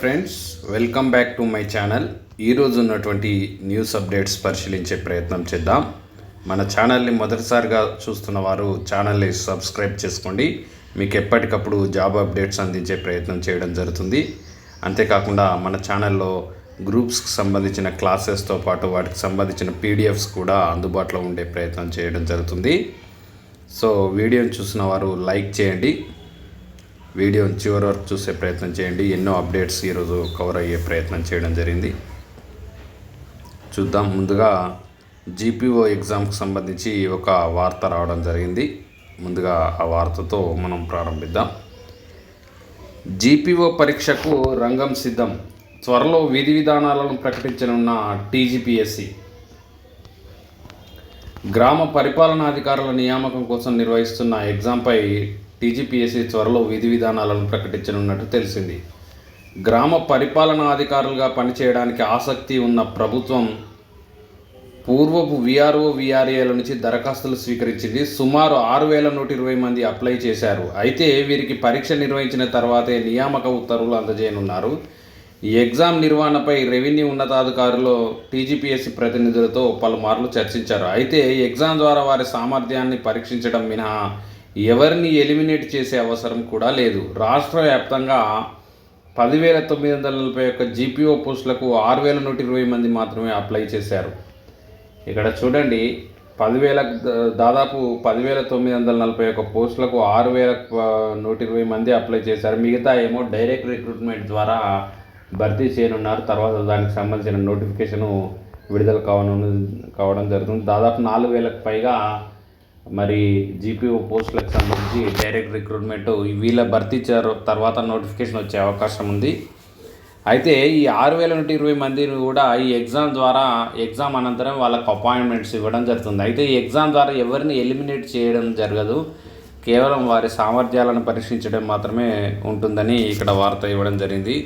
Friends welcome back to my channel ఈరోజు ఉన్నటువంటి news updates పరిశీలించే ప్రయత్నం చేద్దాం. మన ఛానల్ని మొదటిసారిగా చూస్తున్న వారు ఛానల్ని సబ్స్క్రైబ్ చేసుకోండి. మీకు ఎప్పటికప్పుడు జాబ్ అప్డేట్స్ అందించే ప్రయత్నం చేయడం జరుగుతుంది. అంతేకాకుండా మన ఛానల్లో గ్రూప్స్కి సంబంధించిన క్లాసెస్తో పాటు వాటికి సంబంధించిన పీడిఎఫ్స్ కూడా అందుబాటులో ఉండే ప్రయత్నం చేయడం జరుగుతుంది. సో వీడియోని చూసిన వారు లైక్ చేయండి. వీడియోని చివరి వరకు చూసే ప్రయత్నం చేయండి. ఎన్నో అప్డేట్స్ ఈరోజు కవర్ అయ్యే ప్రయత్నం చేయడం జరిగింది. చూద్దాం. ముందుగా జీపీఓ ఎగ్జామ్కి సంబంధించి ఒక వార్త రావడం జరిగింది. ముందుగా ఆ వార్తతో మనం ప్రారంభిద్దాం. జీపీఓ పరీక్షకు రంగం సిద్ధం. త్వరలో విధి విధానాలను ప్రకటించనున్న టీజీపీఎస్సి గ్రామ పరిపాలనాధికారుల నియామకం కోసం నిర్వహిస్తున్న ఎగ్జామ్పై టీజీపీఎస్సీ త్వరలో విధి విధానాలను ప్రకటించనున్నట్టు తెలిసింది. గ్రామ పరిపాలనాధికారులుగా పనిచేయడానికి ఆసక్తి ఉన్న ప్రభుత్వం పూర్వపు విఆర్ఓ విఆర్ఏల నుంచి దరఖాస్తులు స్వీకరించింది. సుమారు ఆరు వేల నూట ఇరవై మంది అప్లై చేశారు. అయితే వీరికి పరీక్ష నిర్వహించిన తర్వాతే నియామక ఉత్తర్వులు అందజేయనున్నారు. ఈ ఎగ్జామ్ నిర్వహణపై రెవెన్యూ ఉన్నతాధికారులు టీజీపీఎస్సీ ప్రతినిధులతో పలుమార్లు చర్చించారు. అయితే ఎగ్జామ్ ద్వారా వారి సామర్థ్యాన్ని పరీక్షించడం మినహా ఎవరిని ఎలిమినేట్ చేసే అవసరం కూడా లేదు. రాష్ట్ర వ్యాప్తంగా పదివేల తొమ్మిది వందల నలభై ఒక్క జీపీఓ పోస్టులకు ఆరు వేల నూట ఇరవై మంది మాత్రమే అప్లై చేశారు. ఇక్కడ చూడండి పదివేల దాదాపు పదివేల తొమ్మిది వందల నలభై ఒక్క పోస్టులకు ఆరు వేల నూట ఇరవై మంది అప్లై చేశారు. మిగతా ఏమో డైరెక్ట్ రిక్రూట్మెంట్ ద్వారా భర్తీ చేయనున్నారు. తర్వాత దానికి సంబంధించిన నోటిఫికేషను విడుదల కావడం కావడం జరుగుతుంది. దాదాపు నాలుగు వేలకు పైగా మరి జీపీఓ పోస్టులకు సంబంధించి డైరెక్ట్ రిక్రూట్మెంట్ వీళ్ళ భర్తీ తర్వాత నోటిఫికేషన్ వచ్చే అవకాశం ఉంది. అయితే ఈ ఆరు వేల నుండి ఇరవై మందిని కూడా ఈ ఎగ్జామ్ ద్వారా ఎగ్జామ్ అనంతరం వాళ్ళకు అపాయింట్మెంట్స్ ఇవ్వడం జరుగుతుంది. అయితే ఈ ఎగ్జామ్ ద్వారా ఎవరిని ఎలిమినేట్ చేయడం జరగదు. కేవలం వారి సామర్థ్యాలను పరీక్షించడం మాత్రమే ఉంటుందని ఇక్కడ వార్త ఇవ్వడం జరిగింది.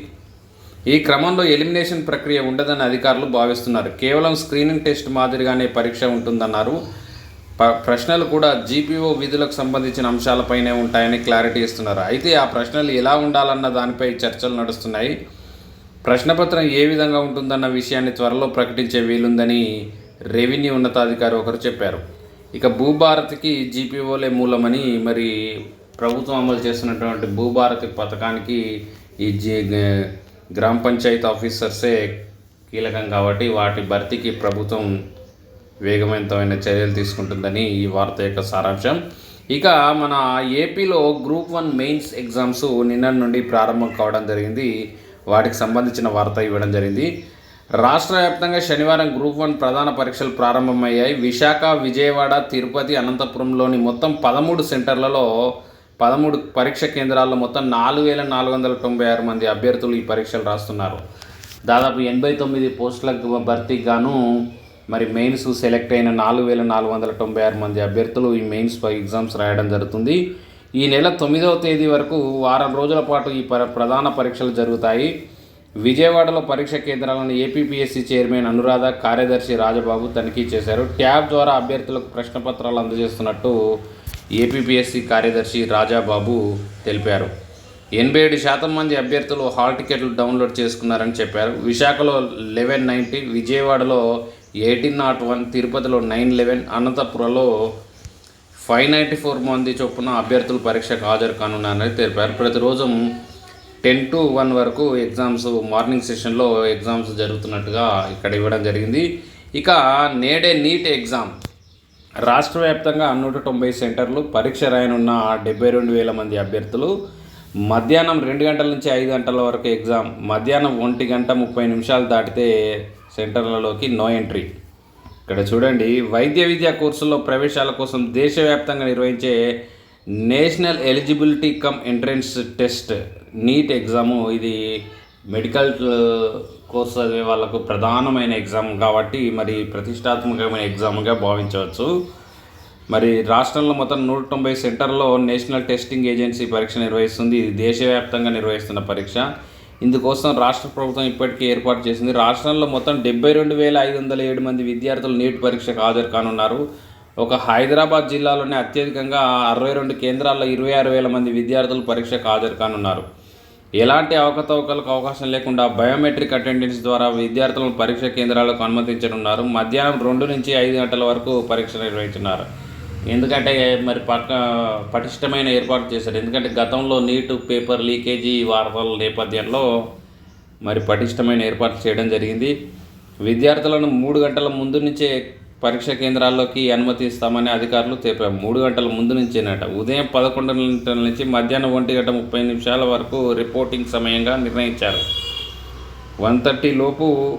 ఈ క్రమంలో ఎలిమినేషన్ ప్రక్రియ ఉండదని అధికారులు భావిస్తున్నారు. కేవలం స్క్రీనింగ్ టెస్ట్ మాదిరిగానే పరీక్ష ఉంటుందన్నారు. ప్రశ్నలు కూడా జీపీఓ విధులకు సంబంధించిన అంశాలపైనే ఉంటాయని క్లారిటీ ఇస్తున్నారు. అయితే ఆ ప్రశ్నలు ఎలా ఉండాలన్న దానిపై చర్చలు నడుస్తున్నాయి. ప్రశ్నపత్రం ఏ విధంగా ఉంటుందన్న విషయాన్ని త్వరలో ప్రకటించే వీలుందని రెవెన్యూ ఉన్నతాధికారి ఒకరు చెప్పారు. ఇక భూభారతికి జీపీఓలే మూలమని మరి ప్రభుత్వం అమలు చేస్తున్నటువంటి భూభారతి పథకానికి ఈ జీ గ్రామ పంచాయతీ ఆఫీసర్సే కీలకం కాబట్టి వాటి భర్తీకి ప్రభుత్వం వేగవంతమైన చర్యలు తీసుకుంటుందని ఈ వార్త యొక్క సారాంశం. ఇక మన ఏపీలో గ్రూప్ వన్ మెయిన్స్ ఎగ్జామ్స్ నిన్న నుండి ప్రారంభం కావడం జరిగింది. వాటికి సంబంధించిన వార్త ఇవ్వడం జరిగింది. రాష్ట్ర వ్యాప్తంగా శనివారం గ్రూప్ వన్ ప్రధాన పరీక్షలు ప్రారంభమయ్యాయి. విశాఖ విజయవాడ తిరుపతి అనంతపురంలోని మొత్తం పదమూడు సెంటర్లలో పదమూడు పరీక్ష కేంద్రాల్లో మొత్తం నాలుగు వేల నాలుగు వందల తొంభై ఆరు మంది అభ్యర్థులు ఈ పరీక్షలు రాస్తున్నారు. దాదాపు ఎనభై తొమ్మిది పోస్టులకు భర్తీకి గాను మరి మెయిన్స్ సెలెక్ట్ అయిన నాలుగు వేల నాలుగు వందల తొంభై ఆరు మంది అభ్యర్థులు ఈ మెయిన్స్ ఎగ్జామ్స్ రాయడం జరుగుతుంది. ఈ నెల తొమ్మిదవ తేదీ వరకు వారం రోజుల పాటు ఈ ప్ర ప్రధాన పరీక్షలు జరుగుతాయి. విజయవాడలో పరీక్ష కేంద్రాలను ఏపీపీఎస్సీ చైర్మన్ అనురాధ కార్యదర్శి రాజబాబు తనిఖీ చేశారు. ట్యాబ్ ద్వారా అభ్యర్థులకు ప్రశ్నపత్రాలు అందజేస్తున్నట్టు ఏపీపీఎస్సీ కార్యదర్శి రాజాబాబు తెలిపారు. ఎనభై ఏడు శాతం మంది అభ్యర్థులు హాల్ టికెట్లు డౌన్లోడ్ చేసుకున్నారని చెప్పారు. విశాఖలో లెవెన్ నైంటీ విజయవాడలో ఎయిటీన్ నాట్ వన్ తిరుపతిలో నైన్ లెవెన్ అనంతపురంలో ఫైవ్ నైంటీ ఫోర్ మంది చొప్పున అభ్యర్థులు పరీక్షకు హాజరు కానున్నారని తెలిపారు. ప్రతిరోజు టెన్ టు వన్ వరకు ఎగ్జామ్స్ మార్నింగ్ సెషన్లో ఎగ్జామ్స్ జరుగుతున్నట్టుగా ఇక్కడ ఇవ్వడం జరిగింది. ఇక నేడే నీట్ ఎగ్జామ్. రాష్ట్ర వ్యాప్తంగా నూట తొంభై సెంటర్లు పరీక్ష రాయనున్న డెబ్బై రెండు వేల మంది అభ్యర్థులు. మధ్యాహ్నం రెండు గంటల నుంచి ఐదు గంటల వరకు ఎగ్జామ్. మధ్యాహ్నం ఒంటి గంట ముప్పై నిమిషాలు దాటితే సెంటర్లలోకి నో ఎంట్రీ. ఇక్కడ చూడండి వైద్య విద్యా కోర్సుల్లో ప్రవేశాల కోసం దేశవ్యాప్తంగా నిర్వహించే national eligibility cum entrance test NEET exam. ఇది మెడికల్ కోర్స్ చదివే వాళ్ళకు ప్రధానమైన ఎగ్జామ్ కాబట్టి మరి ప్రతిష్టాత్మకమైన ఎగ్జామ్గా భావించవచ్చు. మరి రాష్ట్రంలో మొత్తం నూట తొంభై సెంటర్లో నేషనల్ టెస్టింగ్ ఏజెన్సీ పరీక్ష నిర్వహిస్తుంది. ఇది దేశవ్యాప్తంగా నిర్వహిస్తున్న పరీక్ష. ఇందుకోసం రాష్ట్ర ప్రభుత్వం ఇప్పటికే ఏర్పాటు చేసింది. రాష్ట్రంలో మొత్తం డెబ్బై రెండు వేల ఐదు వందల ఏడు మంది విద్యార్థులు నీట్ పరీక్షకు హాజరు కానున్నారు. ఒక హైదరాబాద్ జిల్లాలోనే అత్యధికంగా అరవై రెండు కేంద్రాల్లో ఇరవై ఆరు వేల మంది విద్యార్థులు పరీక్షకు హాజరు కానున్నారు. ఎలాంటి అవకతవకలకు అవకాశం లేకుండా బయోమెట్రిక్ అటెండెన్స్ ద్వారా విద్యార్థులను పరీక్ష కేంద్రాలకు అనుమతించనున్నారు. మధ్యాహ్నం రెండు నుంచి ఐదు గంటల వరకు పరీక్ష నిర్వహించున్నారు ఎందుకంటే మరి పక్క పటిష్టమైన ఏర్పాటు చేశారు. ఎందుకంటే గతంలో నీటు పేపర్ లీకేజీ వార్తల నేపథ్యంలో మరి పటిష్టమైన ఏర్పాట్లు చేయడం జరిగింది. విద్యార్థులను మూడు గంటల ముందు నుంచే పరీక్ష కేంద్రాల్లోకి అనుమతిస్తామని అధికారులు తెలిపారు. మూడు గంటల ముందు నుంచేనట. ఉదయం పదకొండు గంటల నుంచి మధ్యాహ్నం ఒంటి గంట ముప్పై నిమిషాల వరకు రిపోర్టింగ్ సమయంగా నిర్ణయించారు. వన్ థర్టీ లోపు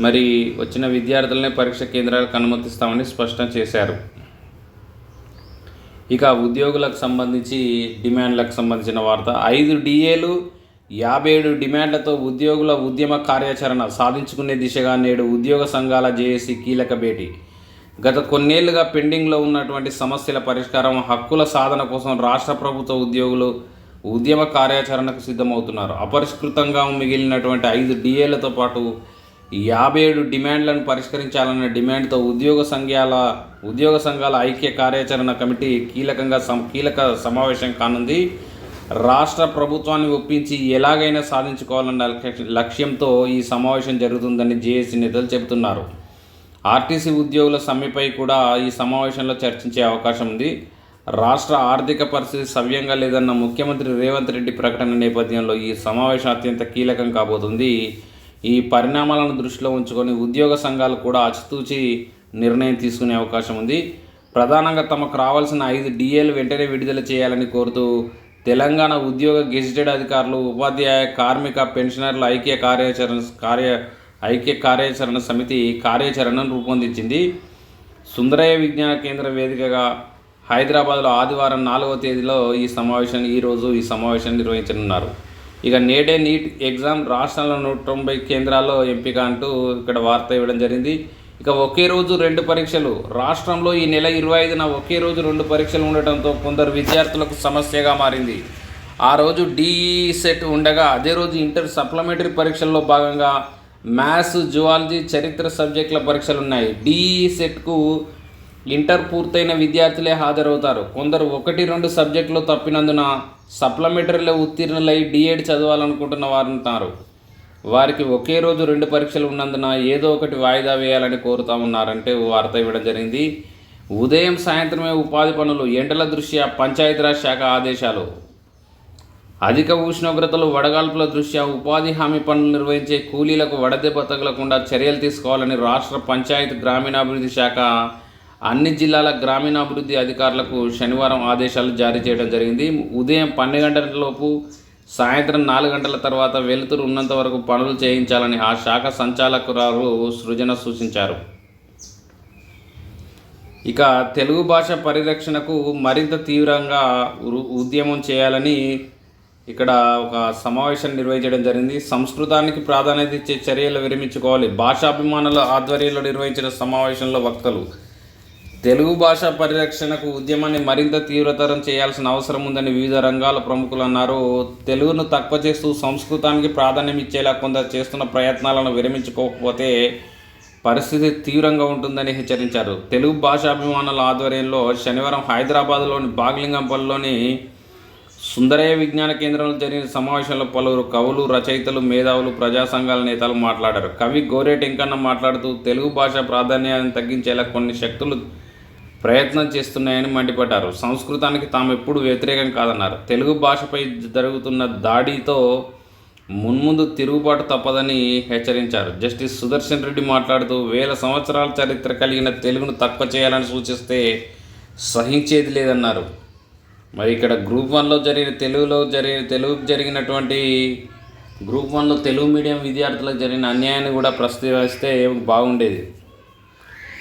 మరి వచ్చిన విద్యార్థులనే పరీక్ష కేంద్రాలకు అనుమతిస్తామని స్పష్టం చేశారు. ఇక ఉద్యోగులకు సంబంధించి డిమాండ్లకు సంబంధించిన వార్త. ఐదు డిఏలు యాభై ఏడు డిమాండ్లతో ఉద్యోగుల ఉద్యమ కార్యాచరణ సాధించుకునే దిశగా నేడు ఉద్యోగ సంఘాల జేఏసీ కీలక భేటీ. గత కొన్నేళ్ళుగా పెండింగ్లో ఉన్నటువంటి సమస్యల పరిష్కారం హక్కుల సాధన కోసం రాష్ట్ర ప్రభుత్వ ఉద్యోగులు ఉద్యమ కార్యాచరణకు సిద్ధమవుతున్నారు. అపరిష్కృతంగా మిగిలినటువంటి ఐదు డిఏలతో పాటు యాభై ఏడు డిమాండ్లను పరిష్కరించాలన్న డిమాండ్తో ఉద్యోగ సంఘాల ఉద్యోగ సంఘాల ఐక్య కార్యాచరణ కమిటీ కీలకంగా సం కీలక సమావేశం కానుంది. రాష్ట్ర ప్రభుత్వాన్ని ఒప్పించి ఎలాగైనా సాధించుకోవాలన్న లక్ష్యంతో ఈ సమావేశం జరుగుతుందని జేఏసీ నేతలు చెబుతున్నారు. ఆర్టీసీ ఉద్యోగుల సమ్మెపై కూడా ఈ సమావేశంలో చర్చించే అవకాశం ఉంది. రాష్ట్ర ఆర్థిక పరిస్థితి సవ్యంగా లేదన్న ముఖ్యమంత్రి రేవంత్ రెడ్డి ప్రకటన నేపథ్యంలో ఈ సమావేశం అత్యంత కీలకం కాబోతుంది. ఈ పరిణామాలను దృష్టిలో ఉంచుకొని ఉద్యోగ సంఘాలు కూడా అచితూచి నిర్ణయం తీసుకునే అవకాశం ఉంది. ప్రధానంగా తమకు రావాల్సిన ఐదు డిఏలు వెంటనే విడుదల చేయాలని కోరుతూ తెలంగాణ ఉద్యోగ గెజిటెడ్ అధికారులు ఉపాధ్యాయ కార్మిక పెన్షనర్ల ఐక్య కార్యాచరణ కార్య ఐక్య కార్యాచరణ సమితి కార్యాచరణను రూపొందించింది. సుందరయ్య విజ్ఞాన కేంద్ర వేదికగా హైదరాబాద్లో ఆదివారం నాలుగవ తేదీలో ఈ సమావేశాన్ని ఈరోజు ఈ సమావేశాన్ని నిర్వహించనున్నారు. ఇక నేడే నీట్ ఎగ్జామ్ రాష్ట్రంలో నూట తొంభై కేంద్రాల్లో ఎంపిక అంటూ ఇక్కడ వార్త ఇవ్వడం జరిగింది. ఇక ఒకే రోజు రెండు పరీక్షలు. రాష్ట్రంలో ఈ నెల ఇరవై ఐదున ఒకే రోజు రెండు పరీక్షలు ఉండటంతో కొందరు విద్యార్థులకు సమస్యగా మారింది. ఆ రోజు డిఈ సెట్ ఉండగా అదే రోజు ఇంటర్ సప్లిమెంటరీ పరీక్షల్లో భాగంగా మ్యాథ్స్ జువాలజీ చరిత్ర సబ్జెక్టుల పరీక్షలు ఉన్నాయి డిఈ సెట్కు ఇంటర్ పూర్తయిన విద్యార్థులే హాజరవుతారు. కొందరు ఒకటి రెండు సబ్జెక్టులు తప్పినందున సప్లిమెంటరీలో ఉత్తీర్ణులై డిఎడ్ చదవాలనుకుంటున్న వారు ఉంటారు వారికి ఒకే రోజు రెండు పరీక్షలు ఉన్నందున ఏదో ఒకటి వాయిదా వేయాలని కోరుతా ఉన్నారంటే వార్త ఇవ్వడం జరిగింది. ఉదయం సాయంత్రమే ఉపాధి పనులు ఎండల దృష్ట్యా పంచాయతీరాజ్ శాఖ ఆదేశాలు. అధిక ఉష్ణోగ్రతలు వడగాల్పుల దృష్ట్యా ఉపాధి హామీ పనులు నిర్వహించే కూలీలకు వడదెబ్బ తగలకుండా చర్యలు తీసుకోవాలని రాష్ట్ర పంచాయతీ గ్రామీణాభివృద్ధి శాఖ అన్ని జిల్లాల గ్రామీణాభివృద్ధి అధికారులకు శనివారం ఆదేశాలు జారీ చేయడం జరిగింది. ఉదయం పన్నెండు గంటలలోపు సాయంత్రం నాలుగు గంటల తర్వాత వెలుతురు ఉన్నంత వరకు పనులు చేయించాలని ఆ శాఖ సంచాలకురాలు సృజన సూచించారు. ఇక తెలుగు భాష పరిరక్షణకు మరింత తీవ్రంగా ఉద్యమం చేయాలని ఇక్కడ ఒక సమావేశం నిర్వహించడం జరిగింది. సంస్కృతానికి ప్రాధాన్యత ఇచ్చే చర్యలు విరమించుకోవాలి. భాషాభిమానుల ఆధ్వర్యంలో నిర్వహించిన సమావేశంలో వక్తలు తెలుగు భాష పరిరక్షణకు ఉద్యమాన్ని మరింత తీవ్రతరం చేయాల్సిన అవసరం ఉందని వివిధ రంగాల ప్రముఖులు అన్నారు. తెలుగును తక్కువ చేస్తూ సంస్కృతానికి ప్రాధాన్యం ఇచ్చేలా కొందరు చేస్తున్న ప్రయత్నాలను విరమించుకోకపోతే పరిస్థితి తీవ్రంగా ఉంటుందని హెచ్చరించారు. తెలుగు భాషాభిమానుల ఆధ్వర్యంలో శనివారం హైదరాబాద్లోని బాగ్లింగంపల్లిలోని సుందరయ్య విజ్ఞాన కేంద్రంలో జరిగిన సమావేశంలో పలువురు కవులు రచయితలు మేధావులు ప్రజా సంఘాల నేతలు మాట్లాడారు. కవి గోరే టెంకన్న మాట్లాడుతూ తెలుగు భాష ప్రాధాన్యాన్ని తగ్గించేలా కొన్ని శక్తులు ప్రయత్నం చేస్తున్నాయని మండిపడ్డారు. సంస్కృతానికి తాము ఎప్పుడు వ్యతిరేకం కాదన్నారు. తెలుగు భాషపై జరుగుతున్న దాడితో మున్ముందు తిరుగుబాటు తప్పదని హెచ్చరించారు. జస్టిస్ సుదర్శన్ రెడ్డి మాట్లాడుతూ వేల సంవత్సరాల చరిత్ర కలిగిన తెలుగును తక్కువ చేయాలని సూచిస్తే సహించేది లేదన్నారు. మరి ఇక్కడ గ్రూప్ వన్లో జరిగిన తెలుగులో జరిగిన తెలుగు జరిగినటువంటి గ్రూప్ వన్లో తెలుగు మీడియం విద్యార్థులకు జరిగిన అన్యాయాన్ని కూడా ప్రస్తావిస్తే బాగుండేది.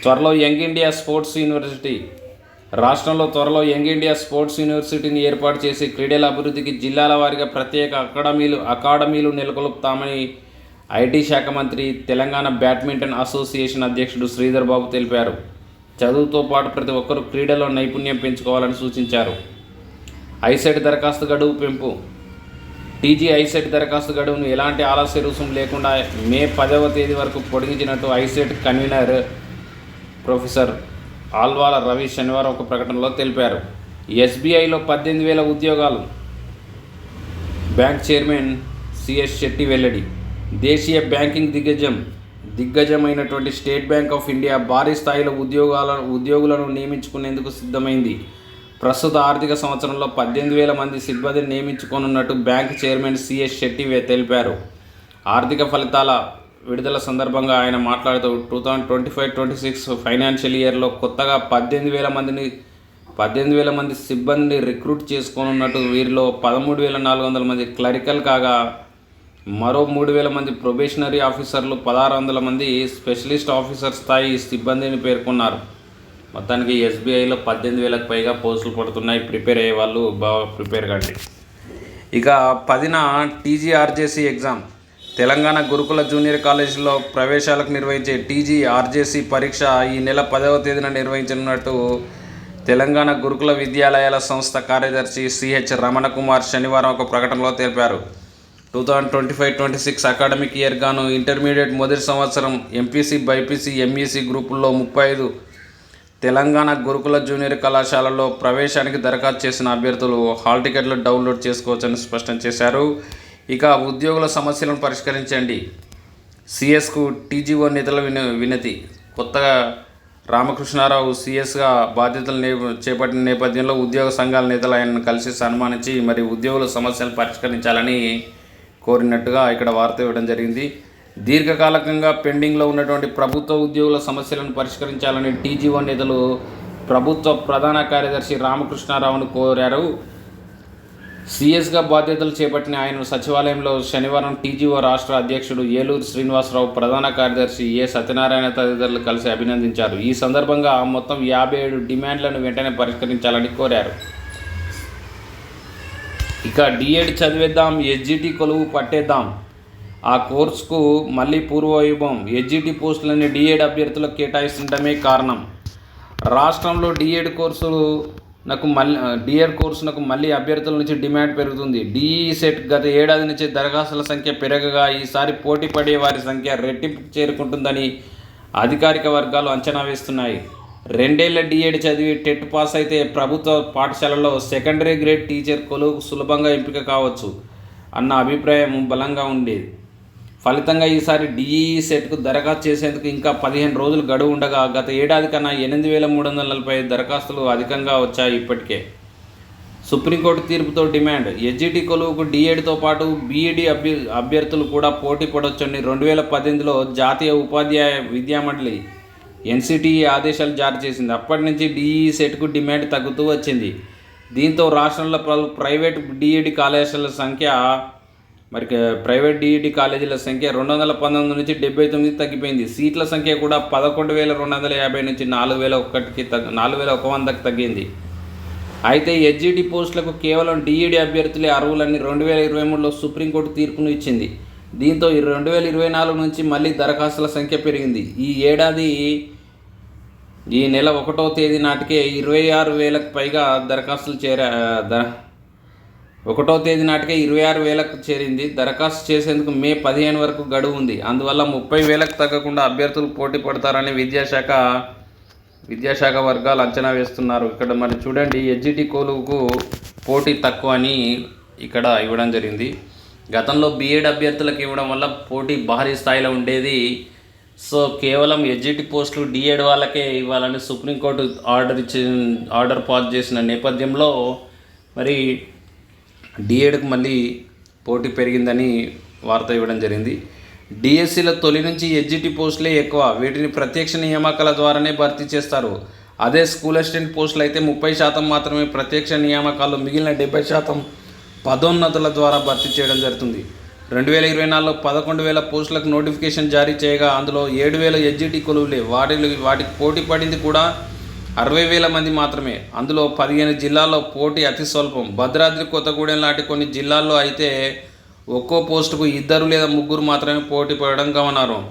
త్వరలో యంగ్ ఇండియా స్పోర్ట్స్ యూనివర్సిటీ రాష్ట్రంలో త్వరలో యంగ్ ఇండియా స్పోర్ట్స్ యూనివర్సిటీని ఏర్పాటు చేసి క్రీడల అభివృద్ధికి జిల్లాల వారీగా ప్రత్యేక అకాడమీలు అకాడమీలు నెలకొల్పుతామని ఐటీ శాఖ మంత్రి తెలంగాణ బ్యాడ్మింటన్ అసోసియేషన్ అధ్యక్షుడు శ్రీధర్ బాబు తెలిపారు. చదువుతో పాటు ప్రతి ఒక్కరూ క్రీడలో నైపుణ్యం పెంచుకోవాలని సూచించారు. ఐసెట్ దరఖాస్తు గడువు పెంపు. టీజీ ఐసెట్ దరఖాస్తు గడువును ఎలాంటి ఆలస్య రుసుం లేకుండా మే పదవ తేదీ వరకు పొడిగించినట్టు ICET convener professor Alwala Ravi శనివారం ఒక ప్రకటనలో తెలిపారు. ఎస్బీఐలో పద్దెనిమిది వేల ఉద్యోగాలు. బ్యాంక్ చైర్మన్ సిఎస్ శెట్టి వెల్లడి. దేశీయ బ్యాంకింగ్ దిగ్గజం దిగ్గజమైనటువంటి స్టేట్ బ్యాంక్ ఆఫ్ ఇండియా భారీ స్థాయిలో ఉద్యోగాల ఉద్యోగులను నియమించుకునేందుకు సిద్ధమైంది. ప్రస్తుత ఆర్థిక సంవత్సరంలో పద్దెనిమిది వేల మంది సిబ్బందిని నియమించుకోనున్నట్టు bank chairman C S Setty తెలిపారు. ఆర్థిక ఫలితాల విడుదల సందర్భంగా ఆయన మాట్లాడుతూ two thousand twenty five twenty six financial ఇయర్లో కొత్తగా పద్దెనిమిది వేల మందిని పద్దెనిమిది వేల మంది సిబ్బందిని రిక్రూట్ చేసుకోనున్నట్టు వీరిలో పదమూడు వేల నాలుగు వందల మంది క్లరికల్ కాగా మరో మూడు వేల మంది ప్రొబేషనరీ ఆఫీసర్లు పదహారు వందల మంది స్పెషలిస్ట్ ఆఫీసర్ స్థాయి సిబ్బందిని పేర్కొన్నారు. మొత్తానికి ఎస్బీఐలో పద్దెనిమిది వేలకు పైగా పోస్టులు పడుతున్నాయి. ప్రిపేర్ అయ్యే వాళ్ళు బాగా ప్రిపేర్ కండి. ఇక పదిన టీజీఆర్జేసీ ఎగ్జామ్. తెలంగాణ గురుకుల జూనియర్ కాలేజీలో ప్రవేశాలకు నిర్వహించే టీజీ ఆర్జేసీ పరీక్ష ఈ నెల పదవ తేదీన నిర్వహించనున్నట్టు తెలంగాణ గురుకుల విద్యాలయాల సంస్థ కార్యదర్శి సిహెచ్ రమణకుమార్ శనివారం ఒక ప్రకటనలో తెలిపారు. Two thousand twenty five twenty six academic year గాను ఇంటర్మీడియట్ మొదటి సంవత్సరం ఎంపీసీ బైపీసీ ఎంఈసీ గ్రూపుల్లో ముప్పై ఐదు తెలంగాణ గురుకుల జూనియర్ కళాశాలలో ప్రవేశానికి దరఖాస్తు చేసిన అభ్యర్థులు హాల్ టికెట్లు డౌన్లోడ్ చేసుకోవచ్చని స్పష్టం చేశారు. ఇక ఉద్యోగుల సమస్యలను పరిష్కరించండి. సిఎస్కు టీజీఓ నేతల విన వినతి. కొత్తగా రామకృష్ణారావు సిఎస్గా బాధ్యతలు నే చేపట్టిన నేపథ్యంలో ఉద్యోగ సంఘాల నేతలు ఆయనను కలిసి సన్మానించి మరి ఉద్యోగుల సమస్యలను పరిష్కరించాలని కోరినట్టుగా ఇక్కడ వార్త ఇవ్వడం జరిగింది. దీర్ఘకాలకంగా పెండింగ్లో ఉన్నటువంటి ప్రభుత్వ ఉద్యోగుల సమస్యలను పరిష్కరించాలని టీజీఓ నేతలు ప్రభుత్వ ప్రధాన కార్యదర్శి రామకృష్ణారావును కోరారు. సీఎస్గా బాధ్యతలు చేపట్టిన ఆయన సచివాలయంలో శనివారం టీజీఓ రాష్ట్ర అధ్యక్షుడు ఏలూరు శ్రీనివాసరావు ప్రధాన కార్యదర్శి ఏ సత్యనారాయణ తదితరులు కలిసి అభినందించారు. ఈ సందర్భంగా మొత్తం యాభై ఏడు డిమాండ్లను వెంటనే పరిష్కరించాలని కోరారు. ఇక డిఎడ్ చదివేద్దాం ఎస్జిటి కొలువు పట్టేద్దాం. ఆ కోర్సుకు మళ్ళీ పూర్వవైభవం. ఎస్జిటి పోస్టులని డిఎడ్ అభ్యర్థులకు కేటాయిస్తుండమే కారణం. రాష్ట్రంలో డిఎడ్ కోర్సులు నాకు మళ్ళీ డిఎడ్ కోర్సునకు మళ్ళీ అభ్యర్థుల నుంచి డిమాండ్ పెరుగుతుంది. డిఈ సెట్ గత ఏడాది నుంచి దరఖాస్తుల సంఖ్య పెరగగా ఈసారి పోటీ పడే వారి సంఖ్య రెట్టింపు చేరుకుంటుందని అధికారిక వర్గాలు అంచనా వేస్తున్నాయి. రెండేళ్ళ డిఎడ్ చదివి టెట్ పాస్ అయితే ప్రభుత్వ పాఠశాలలో సెకండరీ గ్రేడ్ టీచర్ కొలువుకు సులభంగా ఎంపిక కావచ్చు అన్న అభిప్రాయం బలంగా ఉండేది. ఫలితంగా ఈసారి డిఈఈ సెట్కు దరఖాస్తు చేసేందుకు ఇంకా పదిహేను రోజులు గడువు ఉండగా గత ఏడాది కన్నా ఎనిమిది వేల మూడు వందల నలభై ఐదు దరఖాస్తులు అధికంగా వచ్చాయి ఇప్పటికే. సుప్రీంకోర్టు తీర్పుతో డిమాండ్. ఎస్జిటి కొలువుకు డిఎడ్తో పాటు బీఈడి అభ్య అభ్యర్థులు కూడా పోటీ పడవచ్చని రెండు వేల పద్దెనిమిదిలో జాతీయ ఉపాధ్యాయ విద్యామండలి ఎన్సిటిఈ ఆదేశాలు జారీ చేసింది. అప్పటి నుంచి డిఈ సెట్కు డిమాండ్ తగ్గుతూ వచ్చింది. దీంతో రాష్ట్రంలో పలు ప్రైవేట్ డిఈడి కాలేజీల సంఖ్య మరి ప్రైవేట్ డిఈడి కాలేజీల సంఖ్య రెండు వందల పంతొమ్మిది నుంచి డెబ్బై తొమ్మిది తగ్గిపోయింది. సీట్ల సంఖ్య కూడా పదకొండు వేల రెండు వందల యాభై నుంచి నాలుగు వేల ఒకటికి తగ్గ నాలుగు వేల ఒక వందకి తగ్గింది. అయితే ఎస్జిటి పోస్టులకు కేవలం డిఈడి అభ్యర్థులే అర్హులని రెండు వేల ఇరవై మూడులో సుప్రీంకోర్టు తీర్పును ఇచ్చింది. దీంతో ఈ రెండు వేల ఇరవై నాలుగు నుంచి మళ్ళీ దరఖాస్తుల సంఖ్య పెరిగింది. ఈ ఏడాది ఈ నెల ఒకటో తేదీ నాటికే ఇరవై ఆరు వేలకు పైగా దరఖాస్తులు చేరా ఒకటో తేదీ నాటికే ఇరవై ఆరు వేలకు చేరింది. దరఖాస్తు చేసేందుకు మే పదిహేను వరకు గడువు ఉంది. అందువల్ల ముప్పై వేలకు తగ్గకుండా అభ్యర్థులు పోటీ పడతారని విద్యాశాఖ విద్యాశాఖ వర్గాలు అంచనా వేస్తున్నారు. ఇక్కడ మరి చూడండి ఎస్జిటి కోలుకు పోటీ తక్కువ అని ఇక్కడ ఇవ్వడం జరిగింది. గతంలో బీఎడ్ అభ్యర్థులకు ఇవ్వడం వల్ల పోటీ భారీ స్థాయిలో ఉండేది. సో కేవలం ఎస్జిటి పోస్టులు డిఎడ్ వాళ్ళకే ఇవ్వాలని సుప్రీంకోర్టు ఆర్డర్ ఇచ్చి ఆర్డర్ పాస్ చేసిన నేపథ్యంలో మరి డిఎడ్కి మళ్ళీ పోటీ పెరిగిందని వార్త ఇవ్వడం జరిగింది. డిఎస్సిల తొలి నుంచి ఎస్జిటి పోస్టులే ఎక్కువ. వీటిని ప్రత్యక్ష నియామకాల ద్వారానే భర్తీ చేస్తారు. అదే స్కూల్ అసిస్టెంట్ పోస్టులు అయితే ముప్పై శాతం మాత్రమే ప్రత్యక్ష నియామకాలు మిగిలిన డెబ్బై శాతం పదోన్నతుల ద్వారా భర్తీ చేయడం జరుగుతుంది. రెండు వేల ఇరవై నాలుగులో పదకొండు వేల పోస్టులకు నోటిఫికేషన్ జారీ చేయగా అందులో ఏడు వేల ఎస్జిటి కొలువులే. వాటిలో వాటికి పోటీ పడింది కూడా అరవై వేల మంది మాత్రమే. అందులో పదిహేను జిల్లాల్లో పోటీ అతి స్వల్పం. భద్రాద్రి కొత్తగూడెం లాంటి కొన్ని జిల్లాల్లో అయితే ఒక్కో పోస్టుకు ఇద్దరు లేదా ముగ్గురు మాత్రమే పోటీ పడడం గమనార్హం.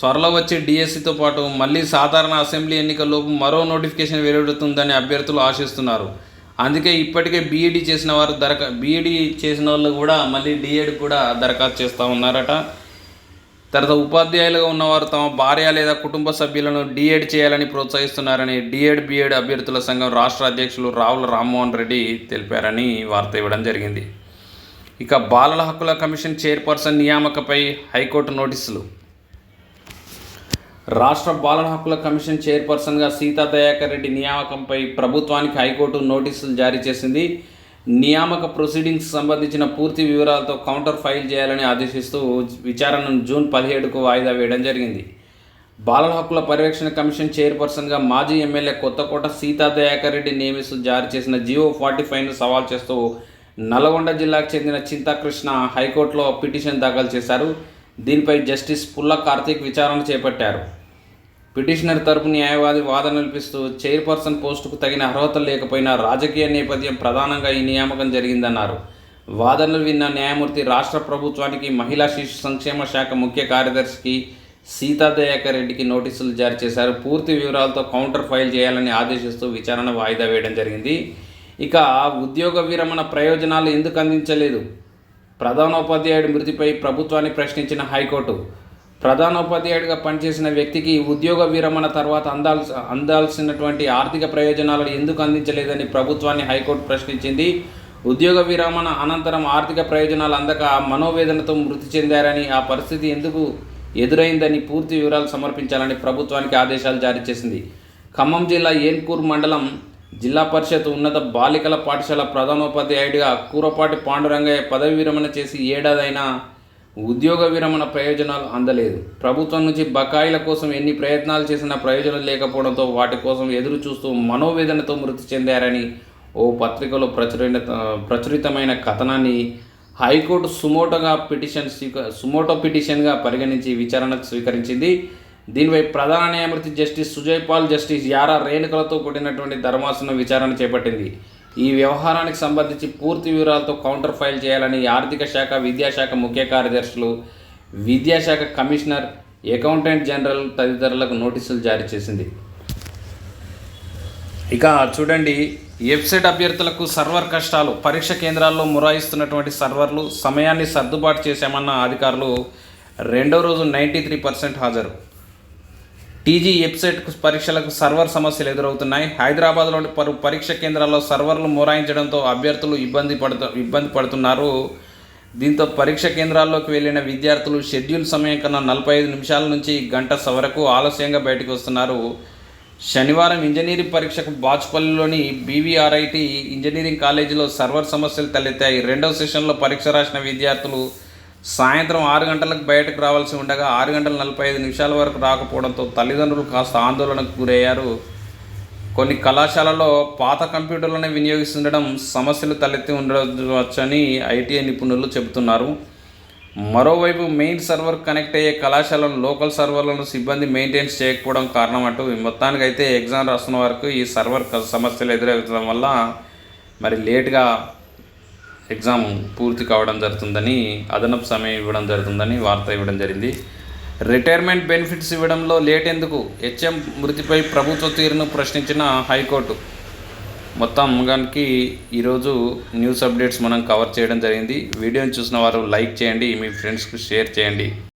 త్వరలో వచ్చే డిఎస్సితో పాటు మళ్ళీ సాధారణ అసెంబ్లీ ఎన్నికల్లోపు మరో నోటిఫికేషన్ వెలువడుతుందని అభ్యర్థులు ఆశిస్తున్నారు. అందుకే ఇప్పటికే బీఈడీ చేసిన వారు దరఖా బీఈడీ చేసిన వాళ్ళు కూడా మళ్ళీ డిఎడ్ కూడా దరఖాస్తు చేస్తూ ఉన్నారట. తర్వాత ఉపాధ్యాయులుగా ఉన్నవారు తమ భార్య లేదా కుటుంబ సభ్యులను డిఎడ్ చేయాలని ప్రోత్సహిస్తున్నారని డిఎడ్ బిఎడ్ అభ్యర్థుల సంఘం రాష్ట్ర అధ్యక్షులు రావుల రామ్మోహన్ రెడ్డి తెలిపారని వార్త ఇవ్వడం జరిగింది. ఇక బాలల హక్కుల కమిషన్ చైర్పర్సన్ నియామకపై హైకోర్టు నోటీసులు. రాష్ట్ర బాలల హక్కుల కమిషన్ చైర్పర్సన్గా సీతా దయాకర్ రెడ్డి నియామకంపై ప్రభుత్వానికి హైకోర్టు నోటీసులు జారీ చేసింది. నియామక ప్రొసీడింగ్స్ సంబంధించిన పూర్తి వివరాలతో కౌంటర్ ఫైల్ చేయాలని ఆదేశిస్తూ విచారణను జూన్ పదిహేడుకు వాయిదా వేయడం జరిగింది. బాలల హక్కుల పరిరక్షణ కమిషన్ చైర్పర్సన్గా మాజీ ఎమ్మెల్యే కొత్తకోట సీతా దయాకర్ రెడ్డి నియమిస్తూ జారీ చేసిన జియో ఫార్టీ ఫైవ్ను సవాల్ చేస్తూ నల్గొండ జిల్లాకు చెందిన చింతాకృష్ణ హైకోర్టులో పిటిషన్ దాఖలు చేశారు. దీనిపై జస్టిస్ పుల్ల కార్తీక్ విచారణ చేపట్టారు. పిటిషనర్ తరపు న్యాయవాది వాదన నిలిపిస్తూ చైర్పర్సన్ పోస్టుకు తగిన అర్హత లేకపోయినా రాజకీయ నేపథ్యం ప్రధానంగా ఈ నియామకం జరిగిందన్నారు. వాదనలు విన్న న్యాయమూర్తి రాష్ట్ర ప్రభుత్వానికి మహిళా శిశు సంక్షేమ శాఖ ముఖ్య కార్యదర్శికి సీతా దయాకర్ రెడ్డికి నోటీసులు జారీ చేశారు. పూర్తి వివరాలతో కౌంటర్ ఫైల్ చేయాలని ఆదేశిస్తూ విచారణ వాయిదా వేయడం జరిగింది. ఇక ఉద్యోగ విరమణ ప్రయోజనాలు ఎందుకు అందించలేదు? ప్రధానోపాధ్యాయుడి మృతిపై ప్రభుత్వాన్ని ప్రశ్నించిన హైకోర్టు ప్రధానోపాధ్యాయుడిగా పనిచేసిన వ్యక్తికి ఉద్యోగ విరమణ తర్వాత అందాల్ అందాల్సినటువంటి ఆర్థిక ప్రయోజనాలను ఎందుకు అందించలేదని ప్రభుత్వాన్ని హైకోర్టు ప్రశ్నించింది. ఉద్యోగ విరమణ అనంతరం ఆర్థిక ప్రయోజనాలు అందక మనోవేదనతో మృతి చెందారని ఆ పరిస్థితి ఎందుకు ఎదురైందని పూర్తి వివరాలు సమర్పించాలని ప్రభుత్వానికి ఆదేశాలు జారీ చేసింది. ఖమ్మం జిల్లా ఏన్కూర్ మండలం జిల్లా పరిషత్ ఉన్నత బాలికల పాఠశాల ప్రధానోపాధ్యాయుడిగా కూరపాటి పాండురంగయ్య పదవి విరమణ చేసి ఏడాదైనా ఉద్యోగ విరమణ ప్రయోజనాలు అందలేదు. ప్రభుత్వం నుంచి బకాయిల కోసం ఎన్ని ప్రయత్నాలు చేసినా ప్రయోజనం లేకపోవడంతో వాటి కోసం ఎదురు చూస్తూ మనోవేదనతో మృతి చెందారని ఓ పత్రికలో ప్రచురిత ప్రచురితమైన కథనాన్ని హైకోర్టు సుమోటోగా పిటిషన్ స్వీక సుమోటో పిటిషన్గా పరిగణించి విచారణకు స్వీకరించింది. దీనిపై ప్రధాన న్యాయమూర్తి జస్టిస్ సుజయ్ పాల్ జస్టిస్ యారా రేణుకలతో కూడినటువంటి ధర్మాసనం విచారణ చేపట్టింది. ఈ వ్యవహారానికి సంబంధించి పూర్తి వివరాలతో కౌంటర్ ఫైల్ చేయాలని ఆర్థిక శాఖ విద్యాశాఖ ముఖ్య కార్యదర్శులు విద్యాశాఖ కమిషనర్ అకౌంటెంట్ జనరల్ తదితరులకు నోటీసులు జారీ చేసింది. ఇక చూడండి వెబ్సైట్ అభ్యర్థులకు సర్వర్ కష్టాలు పరీక్ష కేంద్రాల్లో మురాయిస్తున్నటువంటి సర్వర్లు సమయాన్ని సర్దుబాటు చేశామన్న అధికారులు రెండో రోజు నైంటీ త్రీ పర్సెంట్ హాజరు. టీజీ వెబ్సైట్ పరీక్షలకు సర్వర్ సమస్యలు ఎదురవుతున్నాయి. హైదరాబాద్లోని పలు పరీక్ష కేంద్రాల్లో సర్వర్లు మొరాయించడంతో అభ్యర్థులు ఇబ్బంది పడుతు ఇబ్బంది పడుతున్నారు. దీంతో పరీక్ష కేంద్రాల్లోకి వెళ్ళిన విద్యార్థులు షెడ్యూల్ సమయం కన్నా నలభై ఐదు నిమిషాల నుంచి గంట వరకు ఆలస్యంగా బయటకు వస్తున్నారు. శనివారం ఇంజనీరింగ్ పరీక్షకు బాచుపల్లిలోని బీవీఆర్ఐటి ఇంజనీరింగ్ కాలేజీలో సర్వర్ సమస్యలు తలెత్తాయి. రెండవ సెషన్లో పరీక్ష రాసిన విద్యార్థులు సాయంత్రం ఆరు గంటలకు బయటకు రావాల్సి ఉండగా ఆరు గంటల నలభై ఐదు నిమిషాల వరకు రాకపోవడంతో తల్లిదండ్రులు కాస్త ఆందోళనకు గురయ్యారు. కొన్ని కళాశాలలో పాత కంప్యూటర్లనే వినియోగిస్తుండడం సమస్యలు తలెత్తి ఉండవచ్చని ఐటీఐ నిపుణులు చెబుతున్నారు. మరోవైపు మెయిన్ సర్వర్ కనెక్ట్ అయ్యే కళాశాలను లోకల్ సర్వర్లను సిబ్బంది మెయింటైన్స్ చేయకపోవడం కారణం అంటూ మొత్తానికి అయితే ఎగ్జామ్ రాస్తున్న వరకు ఈ సర్వర్ సమస్యలు ఎదురవుతుండడం వల్ల మరి లేట్గా ఎగ్జామ్ పూర్తి కావడం జరుగుతుందని అదనపు సమయం ఇవ్వడం జరుగుతుందని వార్త ఇవ్వడం జరిగింది. రిటైర్మెంట్ బెనిఫిట్స్ ఇవ్వడంలో లేట్ ఎందుకు హెచ్ఎం మృతిపై ప్రభుత్వ తీరును ప్రశ్నించిన హైకోర్టు. మొత్తం అమ్మగానికి ఈరోజు న్యూస్ అప్డేట్స్ మనం కవర్ చేయడం జరిగింది. వీడియోని చూసిన వారు లైక్ చేయండి మీ ఫ్రెండ్స్కి షేర్ చేయండి.